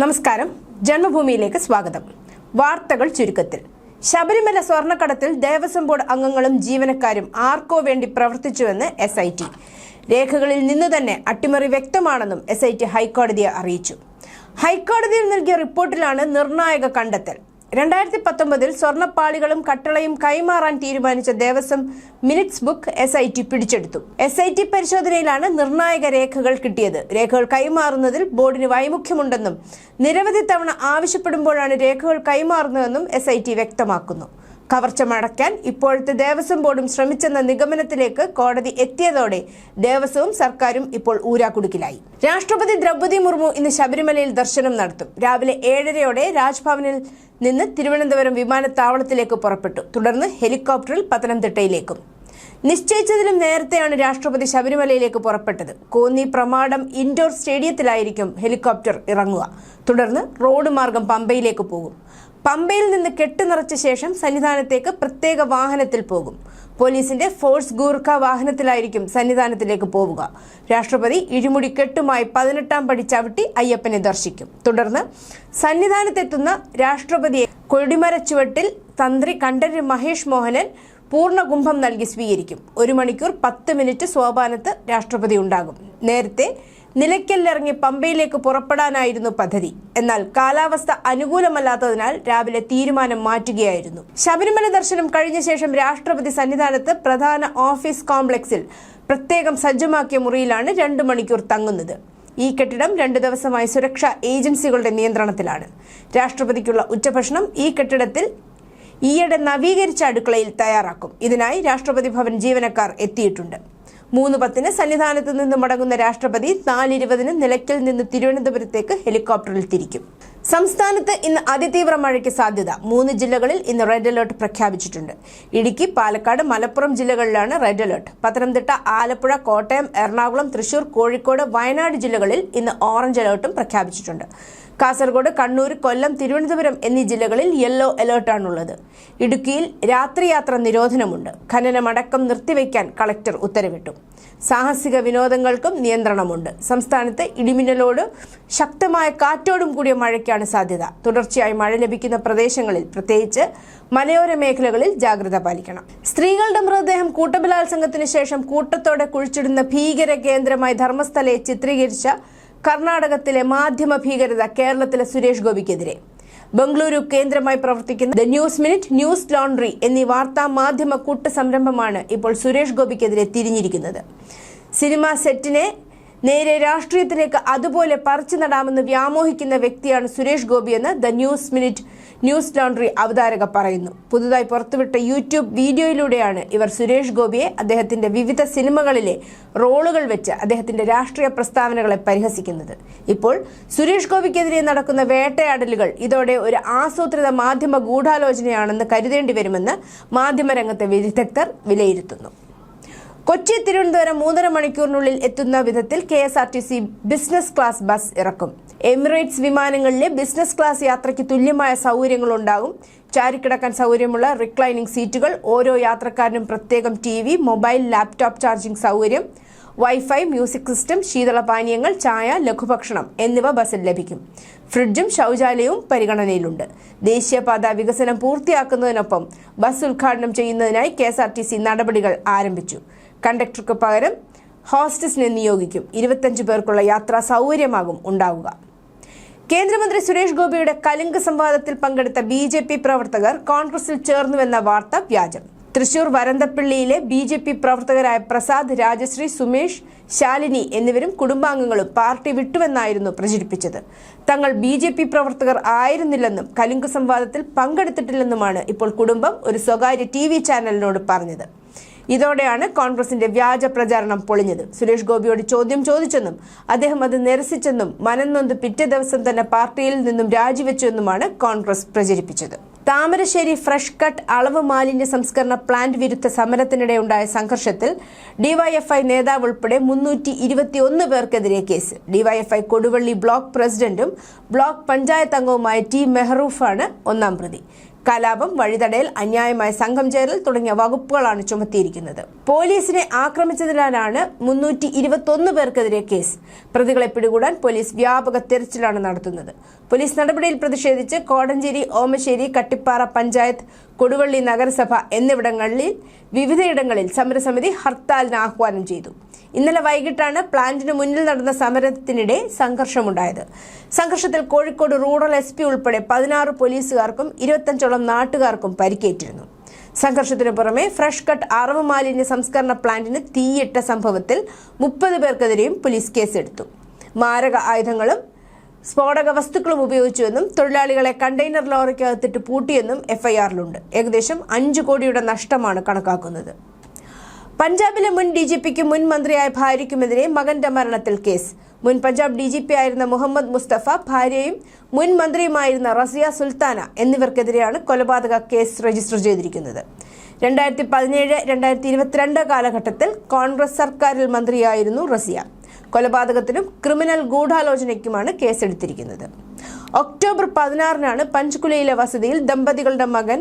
നമസ്കാരം. ജന്മഭൂമിയിലേക്ക് സ്വാഗതം. വാർത്തകൾ ചുരുക്കത്തിൽ. ശബരിമല സ്വർണക്കടത്തിൽ ദേവസ്വം ബോർഡ് അംഗങ്ങളും ജീവനക്കാരും ആർക്കോ വേണ്ടി പ്രവർത്തിച്ചുവെന്ന് എസ് ഐ ടി രേഖകളിൽ നിന്ന് തന്നെ അട്ടിമറി വ്യക്തമാണെന്നും എസ് ഐ ടി ഹൈക്കോടതിയെ അറിയിച്ചു. ഹൈക്കോടതിയിൽ നൽകിയ റിപ്പോർട്ടിലാണ് നിർണായക കണ്ടെത്തൽ. രണ്ടായിരത്തി പത്തൊമ്പതിൽ സ്വർണപ്പാളികളും കട്ടളയും കൈമാറാൻ തീരുമാനിച്ച Devaswom minutes book S I T പിടിച്ചെടുത്തു. എസ് ഐ ടി പരിശോധനയിലാണ് നിർണായക രേഖകൾ കിട്ടിയത്. രേഖകൾ കൈമാറുന്നതിൽ ബോർഡിന് വൈമുഖ്യമുണ്ടെന്നും നിരവധി തവണ ആവശ്യപ്പെടുമ്പോഴാണ് രേഖകൾ കൈമാറുന്നതെന്നും എസ് വ്യക്തമാക്കുന്നു. കവർച്ച മടക്കാൻ ഇപ്പോഴത്തെ ദേവസ്വം ബോർഡും ശ്രമിച്ചെന്ന നിഗമനത്തിലേക്ക് കോടതി എത്തിയതോടെ ദേവസ്വവും സർക്കാരും ഇപ്പോൾ ഊരാക്കുടുക്കിലായി. രാഷ്ട്രപതി ദ്രൗപദി മുർമു ഇന്ന് ശബരിമലയിൽ ദർശനം നടത്തും. രാവിലെ ഏഴരയോടെ രാജ്ഭവനിൽ നിന്ന് തിരുവനന്തപുരം വിമാനത്താവളത്തിലേക്ക് പുറപ്പെട്ടു. തുടർന്ന് ഹെലികോപ്റ്ററിൽ പത്തനംതിട്ടയിലേക്കും. നിശ്ചയിച്ചതിലും നേരത്തെയാണ് രാഷ്ട്രപതി ശബരിമലയിലേക്ക് പുറപ്പെട്ടത്. കോന്നി പ്രമാടം ഇൻഡോർ സ്റ്റേഡിയത്തിലായിരിക്കും ഹെലികോപ്റ്റർ ഇറങ്ങുക. തുടർന്ന് റോഡ് മാർഗം പമ്പയിലേക്ക് പോകും. പമ്പയിൽ നിന്ന് കെട്ടുനിറച്ച ശേഷം സന്നിധാനത്തേക്ക് പ്രത്യേക വാഹനത്തിൽ പോകും. പോലീസിന്റെ ഫോഴ്സ് ഗൂർഖ വാഹനത്തിലായിരിക്കും സന്നിധാനത്തിലേക്ക് പോവുക. രാഷ്ട്രപതി ഇഴിമുടി കെട്ടുമായി പതിനെട്ടാം പടി ചവിട്ടി അയ്യപ്പനെ ദർശിക്കും. തുടർന്ന് സന്നിധാനത്തെത്തുന്ന രാഷ്ട്രപതിയെ കൊടിമര ചുവട്ടിൽ തന്ത്രി കണ്ഠര് മഹേഷ് മോഹനൻ പൂർണ കുംഭം നൽകി സ്വീകരിക്കും. ഒരു മണിക്കൂർ പത്ത് മിനിറ്റ് സോപാനത്ത് രാഷ്ട്രപതി ഉണ്ടാകും. നേരത്തെ നിലയ്ക്കലിറങ്ങി പമ്പയിലേക്ക് പുറപ്പെടാനായിരുന്നു പദ്ധതി. എന്നാൽ കാലാവസ്ഥ അനുകൂലമല്ലാത്തതിനാൽ രാവിലെ തീരുമാനം മാറ്റുകയായിരുന്നു. ശബരിമല ദർശനം കഴിഞ്ഞ ശേഷം രാഷ്ട്രപതി സന്നിധാനത്ത് പ്രധാന ഓഫീസ് കോംപ്ലക്സിൽ പ്രത്യേകം സജ്ജമാക്കിയ മുറിയിലാണ് രണ്ടു മണിക്കൂർ തങ്ങുന്നത്. ഈ കെട്ടിടം രണ്ടു ദിവസമായി സുരക്ഷാ ഏജൻസികളുടെ നിയന്ത്രണത്തിലാണ്. രാഷ്ട്രപതിക്കുള്ള ഉച്ചഭക്ഷണം ഈ കെട്ടിടത്തിൽ ഈയിടെ നവീകരിച്ച അടുക്കളയിൽ തയ്യാറാക്കും. ഇതിനായി രാഷ്ട്രപതി ഭവൻ ജീവനക്കാർ എത്തിയിട്ടുണ്ട്. മൂന്ന് പത്തിന് സന്നിധാനത്ത് നിന്ന് മടങ്ങുന്ന രാഷ്ട്രപതി നാലിരുപതിന് നിലയ്ക്കൽ നിന്ന് തിരുവനന്തപുരത്തേക്ക് ഹെലികോപ്റ്ററിൽ തിരിക്കും. സംസ്ഥാനത്ത് ഇന്ന് അതിതീവ്ര മഴയ്ക്ക് സാധ്യത. മൂന്ന് ജില്ലകളിൽ ഇന്ന് റെഡ് അലർട്ട് പ്രഖ്യാപിച്ചിട്ടുണ്ട്. ഇടുക്കി പാലക്കാട് മലപ്പുറം ജില്ലകളിലാണ് റെഡ് അലർട്ട്. പത്തനംതിട്ട ആലപ്പുഴ കോട്ടയം എറണാകുളം തൃശൂർ കോഴിക്കോട് വയനാട് ജില്ലകളിൽ ഇന്ന് ഓറഞ്ച് അലർട്ടും പ്രഖ്യാപിച്ചിട്ടുണ്ട്. കാസർഗോഡ് കണ്ണൂർ കൊല്ലം തിരുവനന്തപുരം എന്നീ ജില്ലകളിൽ യെല്ലോ അലേർട്ടാണുള്ളത്. ഇടുക്കിയിൽ രാത്രിയാത്ര നിരോധനമുണ്ട്. ഖനനമടക്കം നിർത്തിവെക്കാൻ കളക്ടർ ഉത്തരവിട്ടു. സാഹസിക വിനോദങ്ങൾക്കും നിയന്ത്രണമുണ്ട്. സംസ്ഥാനത്ത് ഇടിമിന്നലോട് ശക്തമായ കാറ്റോടും കൂടിയ മഴയ്ക്കാണ് സാധ്യത. തുടർച്ചയായി മഴ ലഭിക്കുന്ന പ്രദേശങ്ങളിൽ പ്രത്യേകിച്ച് മലയോര മേഖലകളിൽ ജാഗ്രത പാലിക്കണം. സ്ത്രീകളുടെ മൃതദേഹം കൂട്ടബലാത്സംഗത്തിന് ശേഷം കൂട്ടത്തോടെ കുഴിച്ചിടുന്ന ഭീകര കേന്ദ്രമായി ധർമ്മസ്ഥലയെ ചിത്രീകരിച്ച കർണാടകത്തിലെ മാധ്യമ ഭീകരത കേരളത്തിലെ സുരേഷ് ഗോപിക്കെതിരെ. ബംഗളൂരു കേന്ദ്രമായി പ്രവർത്തിക്കുന്ന the news minute news laundry എന്നീ വാർത്താ മാധ്യമ കൂട്ട സംരംഭമാണ് ഇപ്പോൾ സുരേഷ് ഗോപിക്കെതിരെ തിരിഞ്ഞിരിക്കുന്നത്. സിനിമാ സെറ്റിനെ നേരെ രാഷ്ട്രീയത്തിലേക്ക് അതുപോലെ പറിച്ചു നടാമെന്ന് വ്യാമോഹിക്കുന്ന വ്യക്തിയാണ് Suresh ഗോപിയെന്ന് the news minute news laundry അവതാരക പറയുന്നു. പുതുതായി പുറത്തുവിട്ട യൂട്യൂബ് വീഡിയോയിലൂടെയാണ് ഇവർ സുരേഷ് ഗോപിയെ അദ്ദേഹത്തിന്റെ വിവിധ സിനിമകളിലെ റോളുകൾ വെച്ച് അദ്ദേഹത്തിന്റെ രാഷ്ട്രീയ പ്രസ്താവനകളെ പരിഹസിക്കുന്നത്. ഇപ്പോൾ സുരേഷ് ഗോപിക്കെതിരെ നടക്കുന്ന വേട്ടയാടലുകൾ ഇതോടെ ഒരു ആസൂത്രിത മാധ്യമ ഗൂഢാലോചനയാണെന്ന് കരുതേണ്ടി വരുമെന്ന് മാധ്യമരംഗത്തെ വിദഗ്ധർ വിലയിരുത്തുന്നു. കൊച്ചി തിരുവനന്തപുരം മൂന്നര മണിക്കൂറിനുള്ളിൽ എത്തുന്ന വിധത്തിൽ K S R T C business class bus ഇറക്കും. എമിറേറ്റ്സ് വിമാനങ്ങളിലെ ബിസിനസ് ക്ലാസ് യാത്രയ്ക്ക് തുല്യമായ സൗകര്യങ്ങളുണ്ടാകും. ചാരിക്കിടക്കാൻ സൗകര്യമുള്ള റിക്ലൈനിംഗ് സീറ്റുകൾ ഓരോ യാത്രക്കാരനും പ്രത്യേകം T V mobile laptop charging സൗകര്യം വൈഫൈ മ്യൂസിക് സിസ്റ്റം ശീതളപാനീയങ്ങൾ ചായ ലഘുഭക്ഷണം എന്നിവ ബസ്സിൽ ലഭിക്കും. ഫ്രിഡ്ജും ശൗചാലയവും പരിഗണനയിലുണ്ട്. ദേശീയപാത വികസനം പൂർത്തിയാക്കുന്നതിനൊപ്പം ബസ് ഉദ്ഘാടനം ചെയ്യുന്നതിനായി കെ നടപടികൾ ആരംഭിച്ചു. കണ്ടക്ടർക്ക് പകരം ഹോസ്റ്റസിനെ നിയോഗിക്കും. ഇരുപത്തഞ്ച് പേർക്കുള്ള യാത്രാ സൗകര്യമാകും ഉണ്ടാവുക. കേന്ദ്രമന്ത്രി സുരേഷ് ഗോപിയുടെ കലിംഗ സംവാദത്തിൽ പങ്കെടുത്ത ബി ജെ പി പ്രവർത്തകർ കോൺഗ്രസിൽ ചേർന്നുവെന്ന വാർത്ത വ്യാജം. തൃശൂർ വരന്തപ്പള്ളിയിലെ ബി ജെ പി പ്രവർത്തകരായ പ്രസാദ് രാജശ്രീ സുമേഷ് ശാലിനി എന്നിവരും കുടുംബാംഗങ്ങളും പാർട്ടി വിട്ടുവെന്നായിരുന്നു പ്രചരിപ്പിച്ചത്. തങ്ങൾ ബി ജെ പി പ്രവർത്തകർ ആയിരുന്നില്ലെന്നും കലിംഗ സംവാദത്തിൽ പങ്കെടുത്തിട്ടില്ലെന്നുമാണ് ഇപ്പോൾ കുടുംബം ഒരു സ്വകാര്യ ടി ചാനലിനോട് പറഞ്ഞത്. ഇതോടെയാണ് കോൺഗ്രസിന്റെ വ്യാജ പ്രചാരണം പൊളിഞ്ഞത്. സുരേഷ് ഗോപിയോട് ചോദ്യം ചോദിച്ചെന്നും അദ്ദേഹം അത് നിരസിച്ചെന്നും മനംനൊന്ത് പിറ്റേ ദിവസം തന്നെ പാർട്ടിയിൽ നിന്നും രാജിവെച്ചുവെന്നുമാണ് കോൺഗ്രസ് പ്രചരിപ്പിച്ചത്. താമരശ്ശേരി ഫ്രഷ് കട്ട് അളവ് മാലിന്യ സംസ്കരണ പ്ലാന്റ് വിരുദ്ധ സമരത്തിനിടെ ഉണ്ടായ സംഘർഷത്തിൽ ഡിവൈഎഫ്ഐ നേതാവ് ഉൾപ്പെടെ മുന്നൂറ്റി ഇരുപത്തിയൊന്ന് പേർക്കെതിരെ കേസ്. ഡിവൈഎഫ്ഐ കൊടുവള്ളി ബ്ലോക്ക് പ്രസിഡന്റും ബ്ലോക്ക് പഞ്ചായത്ത് അംഗവുമായ ടി മെഹറൂഫാണ് ഒന്നാം പ്രതി. കലാപം വഴിതടയൽ അന്യായമായ സംഘം ചേരൽ തുടങ്ങിയ വകുപ്പുകളാണ് ചുമത്തിയിരിക്കുന്നത്. പോലീസിനെ ആക്രമിച്ചതിനാലാണ് മുന്നൂറ്റി ഇരുപത്തൊന്ന് പേർക്കെതിരെ കേസ്. പ്രതികളെ പിടികൂടാൻ പോലീസ് വ്യാപക തെരച്ചിലാണ് നടത്തുന്നത്. പോലീസ് നടപടിയിൽ പ്രതിഷേധിച്ച് കോടഞ്ചേരി ഓമശ്ശേരി കട്ടിപ്പാറ പഞ്ചായത്ത് കൊടുവള്ളി നഗരസഭ എന്നിവിടങ്ങളിൽ വിവിധയിടങ്ങളിൽ സമരസമിതി ഹർത്താലിന് ആഹ്വാനം ചെയ്തു. ഇന്നലെ വൈകിട്ടാണ് പ്ലാന്റിന് മുന്നിൽ നടന്ന സമരത്തിനിടെ സംഘർഷമുണ്ടായത്. സംഘർഷത്തിൽ കോഴിക്കോട് റൂറൽ എസ് പി ഉൾപ്പെടെ പതിനാറ് പോലീസുകാർക്കും ഇരുപത്തഞ്ചോളം നാട്ടുകാർക്കും പരിക്കേറ്റിരുന്നു. സംഘർഷത്തിനു പുറമെ ഫ്രഷ് കട്ട് അറവ് മാലിന്യ സംസ്കരണ പ്ലാന്റിന് തീയിട്ട സംഭവത്തിൽ മുപ്പത് പേർക്കെതിരെയും പോലീസ് കേസെടുത്തു. മാരക ആയുധങ്ങളും സ്ഫോടക വസ്തുക്കളും ഉപയോഗിച്ചുവെന്നും തൊഴിലാളികളെ കണ്ടെയ്നർ ലോറിക്കകത്തിട്ട് പൂട്ടിയെന്നും എഫ്ഐആറിലുണ്ട്. ഏകദേശം അഞ്ചു കോടിയുടെ നഷ്ടമാണ് കണക്കാക്കുന്നത്. പഞ്ചാബിലെ മുൻ ഡി ജി പിക്കും മുൻ മന്ത്രിയായ ഭാര്യയ്ക്കുമെതിരെ മകന്റെ മരണത്തിൽ കേസ്. മുൻ പഞ്ചാബ് ഡി ജി പി ആയിരുന്ന മുഹമ്മദ് മുസ്തഫ ഭാര്യയും മുൻ മന്ത്രിയുമായിരുന്ന റസിയ സുൽത്താന എന്നിവർക്കെതിരെയാണ് കൊലപാതക കേസ് രജിസ്റ്റർ ചെയ്തിരിക്കുന്നത്. രണ്ടായിരത്തി പതിനേഴ് രണ്ടായിരത്തി ഇരുപത്തിരണ്ട് കാലഘട്ടത്തിൽ കോൺഗ്രസ് സർക്കാരിൽ മന്ത്രിയായിരുന്നു റസിയ. കൊലപാതകത്തിനും ക്രിമിനൽ ഗൂഢാലോചനയ്ക്കുമാണ് കേസെടുത്തിരിക്കുന്നത്. ഒക്ടോബർ പതിനാറിനാണ് പഞ്ച്കുലയിലെ വസതിയിൽ ദമ്പതികളുടെ മകൻ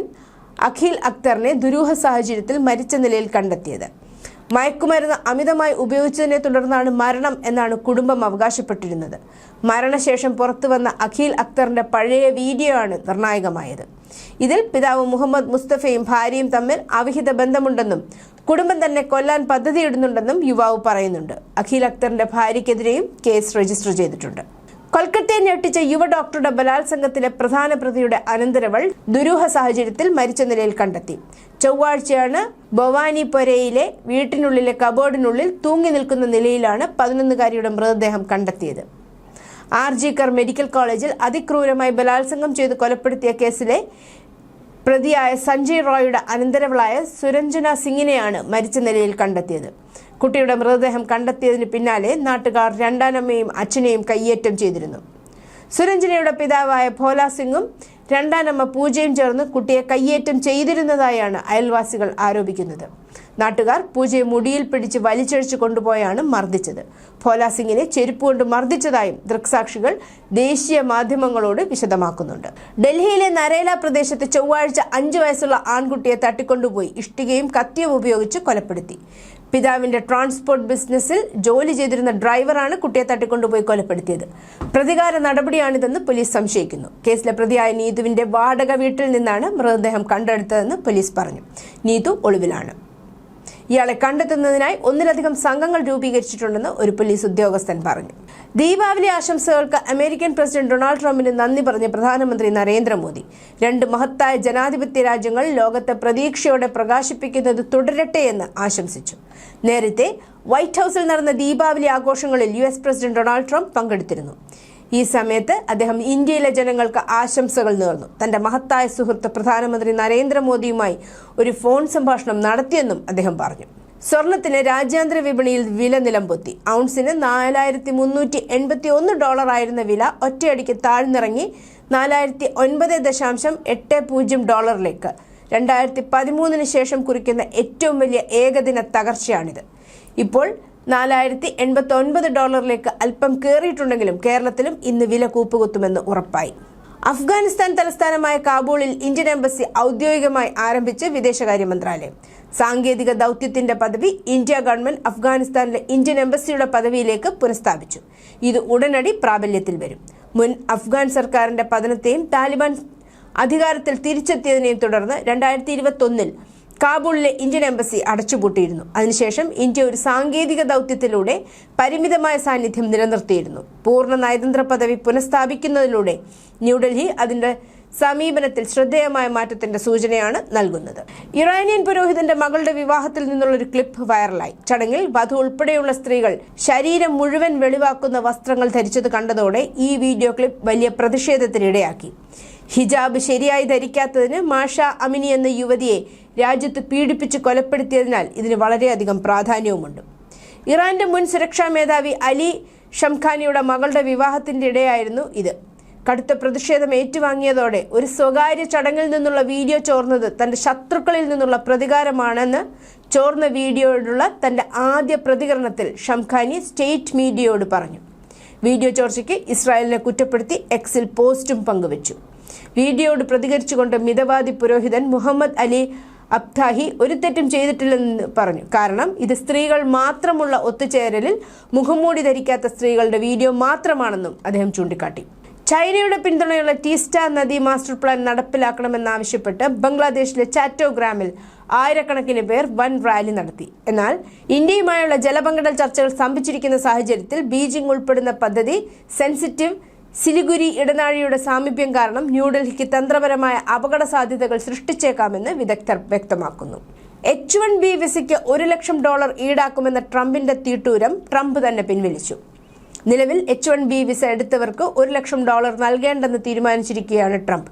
അഖിൽ അക്തറിനെ ദുരൂഹ സാഹചര്യത്തിൽ മരിച്ച നിലയിൽ കണ്ടെത്തിയത്. മയക്കുമരുന്ന് അമിതമായി ഉപയോഗിച്ചതിനെ തുടർന്നാണ് മരണം എന്നാണ് കുടുംബം അവകാശപ്പെട്ടിരുന്നത്. മരണശേഷം പുറത്തുവന്ന അഖിൽ അക്തറിന്റെ പഴയ വീഡിയോ ആണ് നിർണായകമായത്. ഇതിൽ പിതാവ് മുഹമ്മദ് മുസ്തഫയും ഭാര്യയും തമ്മിൽ അവിഹിത ബന്ധമുണ്ടെന്നും കുടുംബം തന്നെ കൊല്ലാൻ പദ്ധതിയിടുന്നുണ്ടെന്നും യുവാവ് പറയുന്നുണ്ട്. അഖിൽ അക്തറിന്റെ ഭാര്യയ്ക്കെതിരെയും കേസ് രജിസ്റ്റർ ചെയ്തിട്ടുണ്ട്. കൊൽക്കത്തയെ ഞെട്ടിച്ച യുവ ഡോക്ടറുടെ ബലാത്സംഗത്തിലെ പ്രധാന പ്രതിയുടെ അനന്തരവൾ ദുരൂഹ സാഹചര്യത്തിൽ മരിച്ച നിലയിൽ കണ്ടെത്തി. ചൊവ്വാഴ്ചയാണ് ഭവാനിപൊരയിലെ വീട്ടിനുള്ളിലെ കബോർഡിനുള്ളിൽ തൂങ്ങി നിൽക്കുന്ന നിലയിലാണ് പതിനൊന്നുകാരിയുടെ മൃതദേഹം കണ്ടെത്തിയത്. ആർ ജി കർ മെഡിക്കൽ കോളേജിൽ അതിക്രൂരമായി ബലാത്സംഗം ചെയ്ത് കൊലപ്പെടുത്തിയ കേസിലെ പ്രതിയായ സഞ്ജയ് റോയുടെ അനന്തരവളായ സുരഞ്ജന സിംഗിനെയാണ് മരിച്ച നിലയിൽ കണ്ടെത്തിയത്. കുട്ടിയുടെ മൃതദേഹം കണ്ടെത്തിയതിന് പിന്നാലെ നാട്ടുകാർ രണ്ടാനമ്മയും അച്ഛനെയും കയ്യേറ്റം ചെയ്തിരുന്നു. സുരഞ്ജനയുടെ പിതാവായ ഭോല സിംഗും രണ്ടാനമ്മ പൂജയും ചേർന്ന് കുട്ടിയെ കയ്യേറ്റം ചെയ്തിരുന്നതായാണ് അയൽവാസികൾ ആരോപിക്കുന്നത്. നാട്ടുകാർ പൂജയെ മുടിയിൽ പിടിച്ച് വലിച്ചഴിച്ചു കൊണ്ടുപോയാണ് മർദ്ദിച്ചത്. ഭോല സിംഗിനെ ചെരുപ്പ് കൊണ്ട് മർദ്ദിച്ചതായും ദൃക്സാക്ഷികൾ ദേശീയ മാധ്യമങ്ങളോട് വിശദമാക്കുന്നുണ്ട്. ഡൽഹിയിലെ നരേല പ്രദേശത്ത് ചൊവ്വാഴ്ച അഞ്ചു വയസ്സുള്ള ആൺകുട്ടിയെ തട്ടിക്കൊണ്ടുപോയി. ഇഷ്ടികയും കത്തിയും ഉപയോഗിച്ച് കൊലപ്പെടുത്തി. പിതാവിന്റെ ട്രാൻസ്പോർട്ട് ബിസിനസ്സിൽ ജോലി ചെയ്തിരുന്ന ഡ്രൈവറാണ് കുട്ടിയെ തട്ടിക്കൊണ്ടുപോയി കൊലപ്പെടുത്തിയത്. പ്രതികാര നടപടിയാണിതെന്ന് പോലീസ് സംശയിക്കുന്നു. കേസിലെ പ്രതിയായ നീതുവിന്റെ വാടക വീട്ടിൽ നിന്നാണ് മൃതദേഹം കണ്ടെടുത്തതെന്ന് പോലീസ് പറഞ്ഞു. നീതു ഒളിവിലാണ്. ഇയാളെ കണ്ടെത്തുന്നതിനായി ഒന്നിലധികം സംഘങ്ങൾ രൂപീകരിച്ചിട്ടുണ്ടെന്ന് ഒരു പോലീസ് ഉദ്യോഗസ്ഥൻ പറഞ്ഞു. ദീപാവലി ആശംസകൾക്ക് അമേരിക്കൻ പ്രസിഡന്റ് ഡൊണാൾഡ് ട്രംപിന് നന്ദി പറഞ്ഞ പ്രധാനമന്ത്രി നരേന്ദ്രമോദി. രണ്ട് മഹത്തായ ജനാധിപത്യ രാജ്യങ്ങൾ ലോകത്തെ പ്രതീക്ഷയോടെ പ്രകാശിപ്പിക്കുന്നത് തുടരട്ടെ എന്ന് ആശംസിച്ചു. നേരത്തെ വൈറ്റ് ഹൌസിൽ നടന്ന ദീപാവലി ആഘോഷങ്ങളിൽ U S president Donald Trump പങ്കെടുത്തിരുന്നു. ഈ സമയത്ത് അദ്ദേഹം ഇന്ത്യയിലെ ജനങ്ങൾക്ക് ആശംസകൾ നേർന്നു. തന്റെ മഹത്തായ സുഹൃത്ത് പ്രധാനമന്ത്രി നരേന്ദ്രമോദിയുമായി ഒരു ഫോൺ സംഭാഷണം നടത്തിയെന്നും അദ്ദേഹം പറഞ്ഞു. സ്വർണത്തിന് രാജ്യാന്തര വിപണിയിൽ വില നിലംപൊത്തി. ഔൺസിന് നാലായിരത്തി മുന്നൂറ്റി എൺപത്തി ഒന്ന് ഡോളർ ആയിരുന്ന വില ഒറ്റയടിക്ക് താഴ്ന്നിറങ്ങി നാലായിരത്തി ഒൻപത് ദശാംശം എട്ട് പൂജ്യം ഡോളറിലേക്ക്. രണ്ടായിരത്തി പതിമൂന്നിന് ശേഷം കുറിക്കുന്ന ഏറ്റവും വലിയ ഏകദിന തകർച്ചയാണിത്. ഇപ്പോൾ നാലായിരത്തി എൺപത്തി ഒൻപത് ഡോളറിലേക്ക് അല്പം കയറിയിട്ടുണ്ടെങ്കിലും കേരളത്തിലും ഇന്ന് വില കൂപ്പുകുത്തുമെന്ന് ഉറപ്പായി. അഫ്ഗാനിസ്ഥാൻ തലസ്ഥാനമായ കാബൂളിൽ ഇന്ത്യൻ എംബസി ഔദ്യോഗികമായി ആരംഭിച്ച് വിദേശകാര്യ മന്ത്രാലയം. സാങ്കേതിക ദൗത്യത്തിന്റെ പദവി ഇന്ത്യ ഗവൺമെന്റ് അഫ്ഗാനിസ്ഥാനിലെ ഇന്ത്യൻ എംബസിയുടെ പദവിയിലേക്ക് പുനഃസ്ഥാപിച്ചു. ഇത് ഉടനടി പ്രാബല്യത്തിൽ വരും. മുൻ അഫ്ഗാൻ സർക്കാരിന്റെ പതനത്തെയും താലിബാൻ അധികാരത്തിൽ തിരിച്ചെത്തിയതിനെയും തുടർന്ന് രണ്ടായിരത്തി ഇരുപത്തി ഒന്നിൽ കാബൂളിലെ ഇന്ത്യൻ എംബസി അടച്ചുപൂട്ടിയിരുന്നു. അതിനുശേഷം ഇന്ത്യ ഒരു സാങ്കേതിക ദൗത്യത്തിലൂടെ പരിമിതമായ സാന്നിധ്യം നിലനിർത്തിയിരുന്നു. പൂർണ നയതന്ത്ര പദവി പുനഃസ്ഥാപിക്കുന്നതിലൂടെ ന്യൂഡൽഹി അതിന്റെ സമീപനത്തിൽ ശ്രദ്ധേയമായ മാറ്റത്തിന്റെ സൂചനയാണ് നൽകുന്നത്. ഇറാനിയൻ പുരോഹിതന്റെ മകളുടെ വിവാഹത്തിൽ നിന്നുള്ള ഒരു ക്ലിപ്പ് വൈറലായി. ചടങ്ങിൽ വധു ഉൾപ്പെടെയുള്ള സ്ത്രീകൾ ശരീരം മുഴുവൻ വെളിവാക്കുന്ന വസ്ത്രങ്ങൾ ധരിച്ചത് കണ്ടതോടെ ഈ വീഡിയോ ക്ലിപ്പ് വലിയ പ്രതിഷേധത്തിനിടയാക്കി. ഹിജാബ് ശരിയായി ധരിക്കാത്തതിന് മാഷ അമിനി എന്ന യുവതിയെ രാജ്യത്ത് പീഡിപ്പിച്ച് കൊലപ്പെടുത്തിയതിനാൽ ഇതിന് വളരെയധികം പ്രാധാന്യവുമുണ്ട്. ഇറാന്റെ മുൻ സുരക്ഷാ മേധാവി അലി ഷംഖാനിയുടെ മകളുടെ വിവാഹത്തിന്റെ ഇടയായിരുന്നു ഇത്. കടുത്ത പ്രതിഷേധം ഏറ്റുവാങ്ങിയതോടെ ഒരു സ്വകാര്യ ചടങ്ങിൽ നിന്നുള്ള വീഡിയോ ചോർന്നത് തന്റെ ശത്രുക്കളിൽ നിന്നുള്ള പ്രതികാരമാണെന്ന് ചോർന്ന വീഡിയോയോടുള്ള തന്റെ ആദ്യ പ്രതികരണത്തിൽ ഷംഖാനി സ്റ്റേറ്റ് മീഡിയയോട് പറഞ്ഞു. വീഡിയോ ചോർച്ചയ്ക്ക് ഇസ്രായേലിനെ കുറ്റപ്പെടുത്തി എക്സിൽ പോസ്റ്റും പങ്കുവച്ചു. വീഡിയോയോട് പ്രതികരിച്ചുകൊണ്ട് മിതവാദി പുരോഹിതൻ മുഹമ്മദ് അലി അബ്താഹി ഒരു തെറ്റും ചെയ്തിട്ടില്ലെന്ന് പറഞ്ഞു. കാരണം ഇത് സ്ത്രീകൾ മാത്രമുള്ള ഒത്തുചേരലിൽ മുഖംമൂടി ധരിക്കാത്ത സ്ത്രീകളുടെ വീഡിയോ മാത്രമാണെന്നും അദ്ദേഹം ചൂണ്ടിക്കാട്ടി. ചൈനയുടെ പിന്തുണയുള്ള ടീസ്റ്റ നദി മാസ്റ്റർ പ്ലാൻ നടപ്പിലാക്കണമെന്നാവശ്യപ്പെട്ട് ബംഗ്ലാദേശിലെ ചാറ്റോഗ്രാമിൽ ആയിരക്കണക്കിന് പേർ വൻ റാലി നടത്തി. എന്നാൽ ഇന്ത്യയുമായുള്ള ജലപങ്കിടൽ ചർച്ചകൾ സ്തംഭിച്ചിരിക്കുന്ന സാഹചര്യത്തിൽ ബീജിംഗ് ഉൾപ്പെടുന്ന പദ്ധതി സെൻസിറ്റീവ് സിലിഗുരി ഇടനാഴിയുടെ സാമീപ്യം കാരണം ന്യൂഡൽഹിക്ക് തന്ത്രപരമായ അപകട സാധ്യതകൾ സൃഷ്ടിച്ചേക്കാമെന്ന് വിദഗ്ധർ വ്യക്തമാക്കുന്നു. എച്ച് വൺ ബി വിസയ്ക്ക് ഒരു ലക്ഷം ഡോളർ ഈടാക്കുമെന്ന ട്രംപിന്റെ തീട്ടൂരം ട്രംപ് തന്നെ പിൻവലിച്ചു. നിലവിൽ എച്ച് വൺ ബി വിസ എടുത്തവർക്ക് ഒരു ലക്ഷം ഡോളർ നൽകേണ്ടെന്ന് തീരുമാനിച്ചിരിക്കുകയാണ് ട്രംപ്.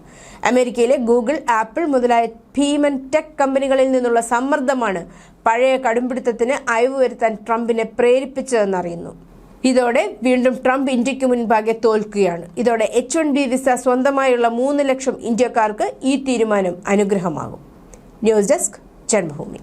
അമേരിക്കയിലെ ഗൂഗിൾ ആപ്പിൾ മുതലായ ഭീമൻ ടെക് കമ്പനികളിൽ നിന്നുള്ള സമ്മർദ്ദമാണ് പഴയ കടുംപിടുത്തത്തിന് അയവ് വരുത്താൻ ട്രംപിനെ പ്രേരിപ്പിച്ചതെന്നറിയുന്നു. ഇതോടെ വീണ്ടും ട്രംപ് ഇന്ത്യയ്ക്ക് മുൻപാകെ തോൽക്കുകയാണ്. ഇതോടെ എച്ച് വൺ ബി വിസ സ്വന്തമായുള്ള മൂന്ന് ലക്ഷം ഇന്ത്യക്കാർക്ക് ഈ തീരുമാനം അനുഗ്രഹമാകും. News desk Janmabhumi.